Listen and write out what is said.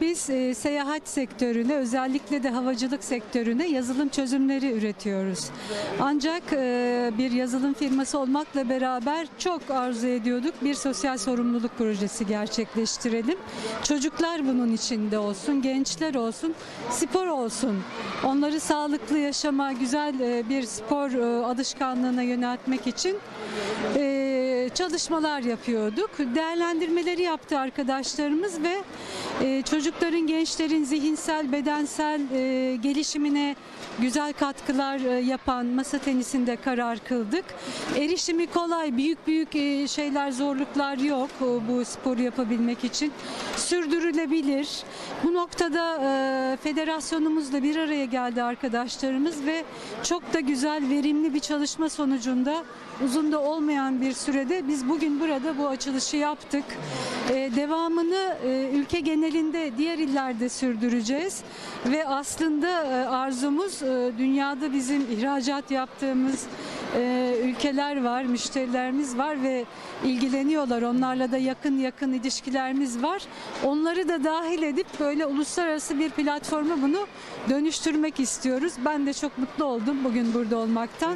Biz e, seyahat sektörüne özellikle de havacılık sektörüne yazılım çözümleri üretiyoruz. Ancak e, bir yazılım firması olmakla beraber çok arzu ediyorduk bir sosyal sorumluluk projesi gerçekleştirelim. Çocuklar bunun içinde olsun, gençler olsun, spor olsun. Onları sağlıklı yaşama, güzel e, bir spor e, alışkanlığına yöneltmek için e, çalışmalar yapıyorduk. Değerlendirmeleri yaptı arkadaşlarımız ve e, çocukların, gençlerin zihinsel, bedensel e, gelişimine güzel katkılar e, yapan masa tenisinde karar kıldık. Erişimi kolay, büyük büyük şeyler, zorluklar yok bu sporu yapabilmek için. Sürdürülebilir. Bu noktada federasyonumuzla bir araya geldi arkadaşlarımız ve çok da güzel, verimli bir çalışma sonucunda uzun da olmayan bir sürede biz bugün burada bu açılışı yaptık. Ee, devamını e, ülke genelinde diğer illerde sürdüreceğiz ve aslında e, arzumuz e, dünyada bizim ihracat yaptığımız e, ülkeler var, müşterilerimiz var ve ilgileniyorlar. Onlarla da yakın yakın ilişkilerimiz var. Onları da dahil edip böyle uluslararası bir platforma bunu dönüştürmek istiyoruz. Ben de çok mutlu oldum bugün burada olmaktan.